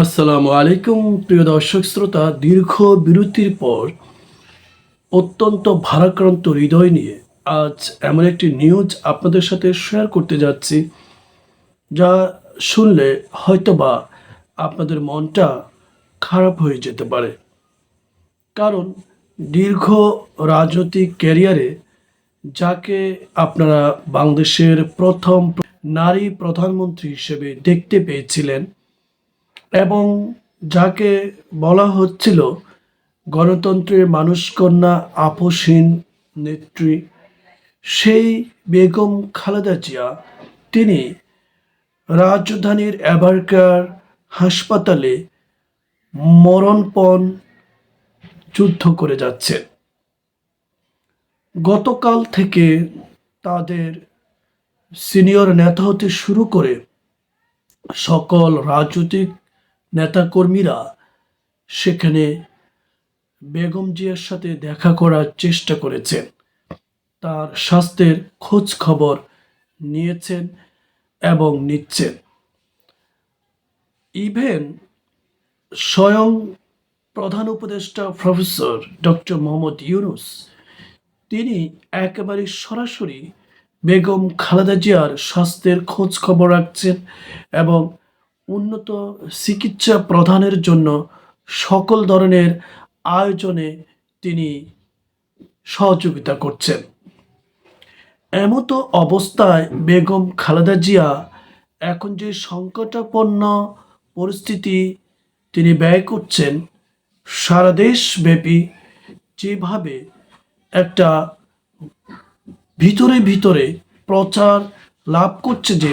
আসসালামু আলাইকুম, প্রিয় দর্শক শ্রোতা। দীর্ঘ বিরতির পর অত্যন্ত ভারাক্রান্ত হৃদয় নিয়ে আজ এমন একটি নিউজ আপনাদের সাথে শেয়ার করতে যাচ্ছি, যা শুনলে হয়তোবা আপনাদের মনটা খারাপ হয়ে যেতে পারে। কারণ দীর্ঘ রাজনৈতিক ক্যারিয়ারে যাকে আপনারা বাংলাদেশের প্রথম নারী প্রধানমন্ত্রী হিসেবে দেখতে পেয়েছিলেন এবং যাকে বলা হচ্ছিল গণতন্ত্রের মানুষকন্যা আপসহীন নেত্রী, সেই বেগম খালেদা জিয়া, তিনি রাজধানীর অ্যাবারকার হাসপাতালে মরণপণ যুদ্ধ করে যাচ্ছে গতকাল থেকে তাদের সিনিয়র নেতা হতে শুরু করে সকল রাজনৈতিক নেতাকর্মীরা সেখানে বেগম জিয়ার সাথে দেখা করার চেষ্টা করেছেন। তার স্বাস্থ্যের খোঁজ খবর নিয়েছেন এবং নিচ্ছেন। ইভেন স্বয়ং প্রধান উপদেষ্টা প্রফেসর ডক্টর মোহাম্মদ ইউনুস, তিনি একেবারে সরাসরি বেগম খালেদা জিয়ার স্বাস্থ্যের খোঁজ খবর রাখছেন এবং উন্নত চিকিৎসা প্রদানের জন্য সকল ধরনের আয়োজনে তিনি সহযোগিতা করছেন। এমতো অবস্থায় বেগম খালেদা জিয়া এখন যে সংকটাপন্ন পরিস্থিতি তিনি ব্যয় করছেন, সারা দেশব্যাপী যেভাবে একটা ভিতরে ভিতরে প্রচার লাভ করছে যে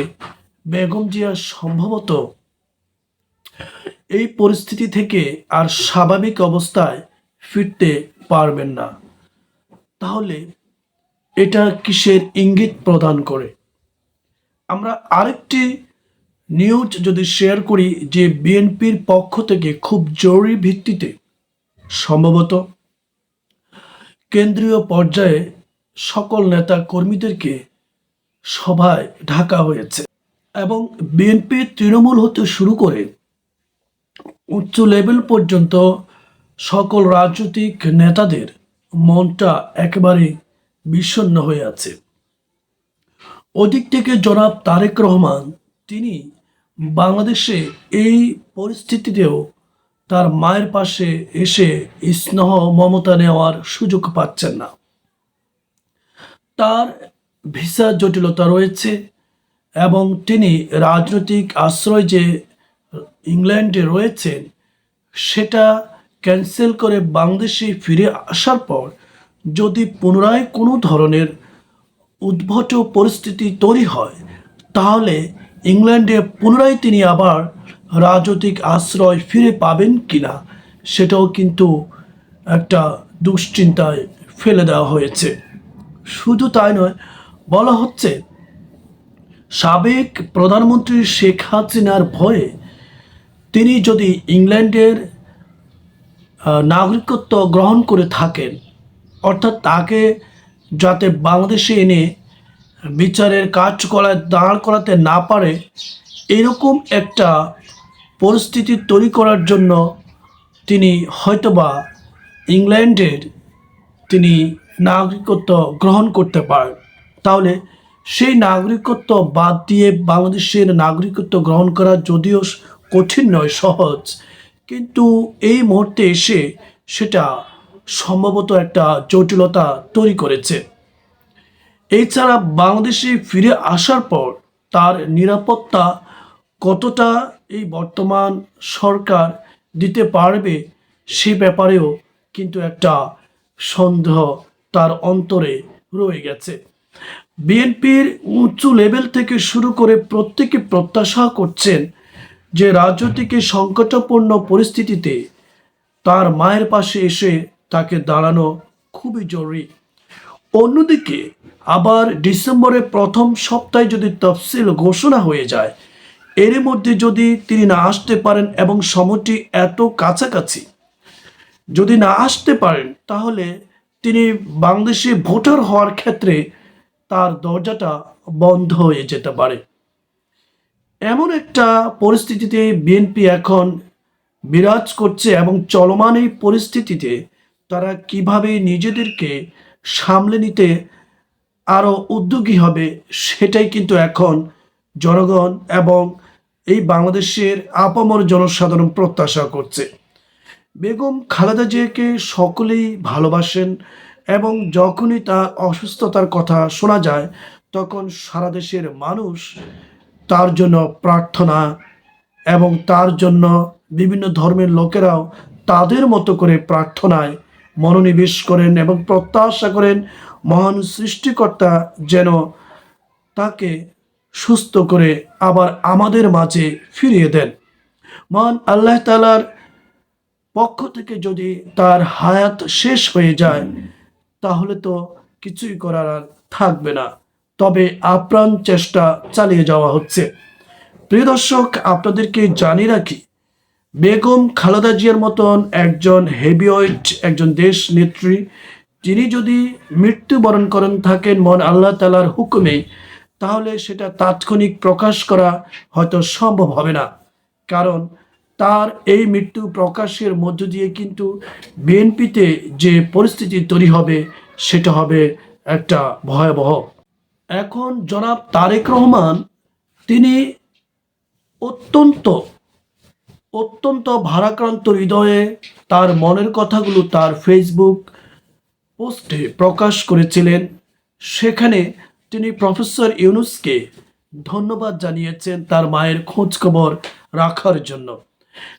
বেগম জিয়া সম্ভবত এই পরিস্থিতি থেকে আর স্বাভাবিক অবস্থায় ফিরতে পারবেন না। তাহলে এটা কিসের ইঙ্গিত প্রদান করে? আমরা আরেকটি নিউজ যদি শেয়ার করি যে বিএনপির পক্ষ থেকে খুব জরুরি ভিত্তিতে সম্ভবত কেন্দ্রীয় পর্যায়ে সকল নেতা কর্মীদেরকে সভায় ঢাকা হয়েছে এবং বিএনপি তৃণমূল হতে শুরু করে উচ্চ লেভেল পর্যন্ত সকল রাজনৈতিক নেতাদের মনটা একেবারে বিষণ্ণ হয়ে আছে। ওদিক থেকে জনাব তারেক রহমান, তিনি বাংলাদেশে এই পরিস্থিতিতেও তার মায়ের পাশে এসে স্নেহ, মমতা নেওয়ার সুযোগ পাচ্ছেন না। তার ভিসা জটিলতা রয়েছে এবং তিনি রাজনৈতিক আশ্রয় যে ইংল্যান্ডে রয়েছেন, সেটা ক্যান্সেল করে বাংলাদেশে ফিরে আসার পর যদি পুনরায় কোনো ধরনের উদ্ভট পরিস্থিতি তৈরি হয়, তাহলে ইংল্যান্ডে পুনরায় তিনি আবার রাজনৈতিক আশ্রয় ফিরে পাবেন কিনা, সেটাও কিন্তু একটা দুশ্চিন্তায় ফেলে দেওয়া হয়েছে। শুধু তাই নয়, বলা হচ্ছে, সাবেক প্রধানমন্ত্রী শেখ হাসিনার ভয়ে তিনি যদি ইংল্যান্ডের নাগরিকত্ব গ্রহণ করে থাকেন, অর্থাৎ তাকে যাতে বাংলাদেশে এনে বিচারের কার্যকলায় দাঁড় করাতে না পারে, এরকম একটা পরিস্থিতি তৈরি করার জন্য তিনি হয়তোবা ইংল্যান্ডের তিনি নাগরিকত্ব গ্রহণ করতে পারেন। তাহলে সেই নাগরিকত্ব বাদ দিয়ে বাংলাদেশের নাগরিকত্ব গ্রহণ করা যদিও কঠিন নয়, সহজ। কিন্তু এই মুহূর্তে এসে সেটা সম্ভবত একটা জটিলতা তৈরি করেছে। এছাড়া বাংলাদেশে ফিরে আসার পর তার নিরাপত্তা কতটা এই বর্তমান সরকার দিতে পারবে সে ব্যাপারেও কিন্তু একটা সন্দেহ তার অন্তরে রয়ে গেছে। বিএনপির উঁচু লেভেল থেকে শুরু করে প্রত্যেকে প্রত্যাশা করছেন যে রাজ্যটিকে সংকটপূর্ণ পরিস্থিতিতে তার মায়ের পাশে এসে তাকে দাঁড়ানো খুবই জরুরি। অন্যদিকে, আবার ডিসেম্বরের প্রথম সপ্তাহে যদি তফসিল ঘোষণা হয়ে যায় এর মধ্যে যদি তিনি না আসতে পারেন এবং সময়টি এত কাছাকাছি যদি না আসতে পারেন, তাহলে তিনি বাংলাদেশে ভোটার হওয়ার ক্ষেত্রে তার দরজাটা বন্ধ হয়ে যেতে পারে। এমন একটা পরিস্থিতিতে বিএনপি এখন বিরাজ করছে এবং চলমান এই পরিস্থিতিতে তারা কীভাবে নিজেদেরকে সামলে নিতে আরও উদ্যোগী হবে সেটাই কিন্তু এখন জনগণ এবং এই বাংলাদেশের আপামর জনসাধারণ প্রত্যাশা করছে। বেগম খালেদা জিয়াকে সকলেই ভালোবাসেন এবং যখনই তার অসুস্থতার কথা শোনা যায়, তখন সারা দেশের মানুষ তার জন্য প্রার্থনা এবং তার জন্য বিভিন্ন ধর্মের লোকেরাও তাদের মতো করে প্রার্থনায় মনোনিবেশ করেন এবং প্রত্যাশা করেন মহান সৃষ্টিকর্তা যেন তাকে সুস্থ করে আবার আমাদের মাঝে ফিরিয়ে দেন। মহান আল্লাহ তালার পক্ষ থেকে যদি তার হায়াত শেষ হয়ে যায়, তাহলে তো কিছুই করার আর থাকবে না। তবে আপ্রাণ চেষ্টা চালিয়ে যাওয়া হচ্ছে। প্রিয় দর্শক, আপনাদেরকে জানিয়ে রাখি, বেগম খালেদা জিয়ার মতন একজন হেভিওয়েট, একজন দেশ নেত্রী যিনি যদি মৃত্যুবরণ করেন থাকেন মন আল্লাহ তালার হুকুমে, তাহলে সেটা তাৎক্ষণিক প্রকাশ করা হয়তো সম্ভব হবে না। কারণ তার এই মৃত্যু প্রকাশের মধ্য দিয়ে কিন্তু বিএনপিতে যে পরিস্থিতি তৈরি হবে, সেটা হবে একটা ভয়াবহ এখন জনাব তারেক রহমান, তিনি অত্যন্ত অত্যন্ত ভারাক্রান্ত হৃদয়ে তার মনের কথাগুলো তার ফেসবুক পোস্টে প্রকাশ করেছিলেন। সেখানে তিনি প্রফেসর ইউনুসকে ধন্যবাদ জানিয়েছেন তার মায়ের খোঁজ খবর রাখার জন্য।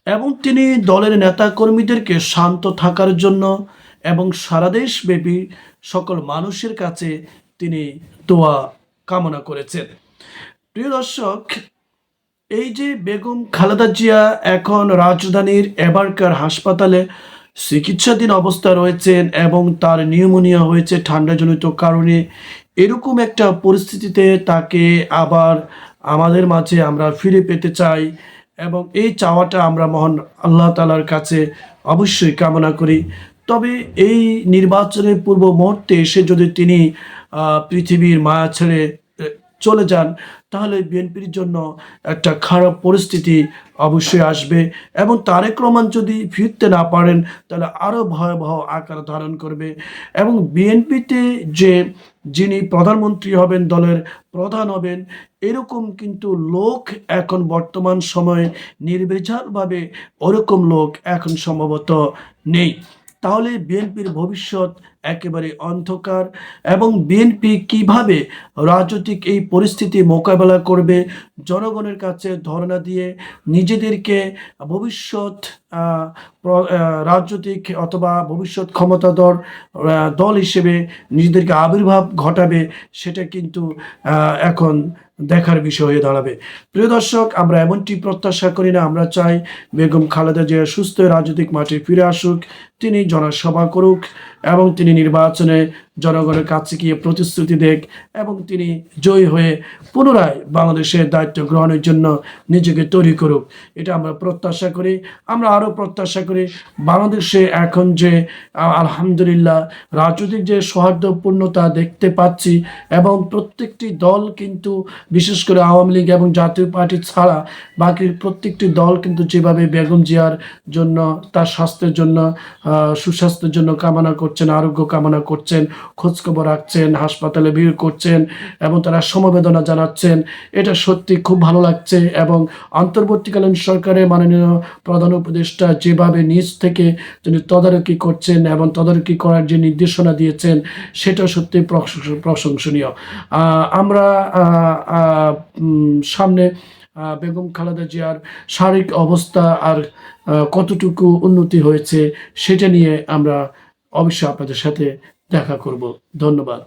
এবং তিনি দলের নেতা কর্মীদেরকে শান্ত থাকার জন্য এবং সারা দেশব্যাপী সকল মানুষের কাছে তিনি দোয়া কামনা করেছেন। প্রিয় দর্শক, এই যে বেগম খালেদা জিয়া এখন রাজধানীর এবারকার হাসপাতালে চিকিৎসাধীন অবস্থা রয়েছেন এবং তার নিউমোনিয়া হয়েছে ঠান্ডাজনিত কারণে, এরকম একটা পরিস্থিতিতে তাকে আবার আমাদের মাঝে আমরা ফিরে পেতে চাই এবং এই চাওয়াটা আমরা মহান আল্লাহ তালার কাছে অবশ্যই কামনা করি। তবে এই নির্বাচনের পূর্ব মুহূর্তে এসে যদি তিনি পৃথিবীর মায়া ছেড়ে চলে যান, তাহলে বিএনপির জন্য একটা খারাপ পরিস্থিতি অবশ্যই আসবে। এবং তারেক রহমান যদি ফিরতে না পারেন, তাহলে আরও ভয়াবহ আকার ধারণ করবে। এবং বিএনপিতে যে যিনি প্রধানমন্ত্রী হবেন, দলের প্রধান হবেন, এরকম কিন্তু লোক এখন বর্তমান সময়ে নির্বিচারভাবে ওরকম লোক এখন সম্ভবত নেই। তাহলে বিএনপির ভবিষ্যৎ একেবারে অন্ধকার এবং বিএনপি কীভাবে রাজনৈতিক এই পরিস্থিতি মোকাবেলা করবে, জনগণের কাছে ধর্ণা দিয়ে নিজেদেরকে ভবিষ্যৎ রাজনৈতিক অথবা ভবিষ্যৎ ক্ষমতাধর দল হিসেবে নিজেদেরকে আবির্ভাব ঘটাবে, সেটা কিন্তু এখন দেখার বিষয় হয়ে দাঁড়াবে। প্রিয় দর্শক, আমরা এমনটি প্রত্যাশা করি না। আমরা চাই বেগম খালেদা জিয়া সুস্থ রাজনৈতিক মাঠে ফিরে আসুক। তিনি জনসভা করুক এবং তিনি নির্বাচনে জনগণের কাছে গিয়ে প্রতিশ্রুতি দেখ এবং তিনি জয়ী হয়ে পুনরায় বাংলাদেশের দায়িত্ব গ্রহণের জন্য নিজেকে তৈরি করুক। এটা আমরা প্রত্যাশা করি। আমরা আরও প্রত্যাশা করি বাংলাদেশে এখন যে আলহামদুলিল্লাহ রাজনৈতিক যে সৌহার্দ্যপূর্ণতা দেখতে পাচ্ছি এবং প্রত্যেকটি দল কিন্তু বিশেষ করে আওয়ামী লীগ এবং জাতীয় পার্টি ছাড়া বাকি প্রত্যেকটি দল কিন্তু যেভাবে বেগম জিয়ার জন্য, তার স্বাস্থ্যের জন্য সুস্বাস্থ্যের জন্য কামনা করছেন, আরোগ্য কামনা করছেন, খোঁজখবর রাখছেন, হাসপাতালে ভিড় করছেন এবং তারা সমবেদনা জানাচ্ছেন। এটা সত্যি খুব ভালো লাগছে এবং অন্তর্বর্তীকালীন সরকারের মাননীয় প্রধান উপদেষ্টা যেভাবে নিজ থেকে তিনি তদারকি করছেন এবং তদারকি করার যে নির্দেশনা দিয়েছেন সেটা সত্যি প্রশংস- প্রশংসনীয়। আমরা সামনে বেগম খালেদা জিয়ার শারীরিক অবস্থা আর কতটুকু উন্নতি হয়েছে সেটা নিয়ে আমরা অবশ্যই আপনাদের সাথে দেখা করব। ধন্যবাদ।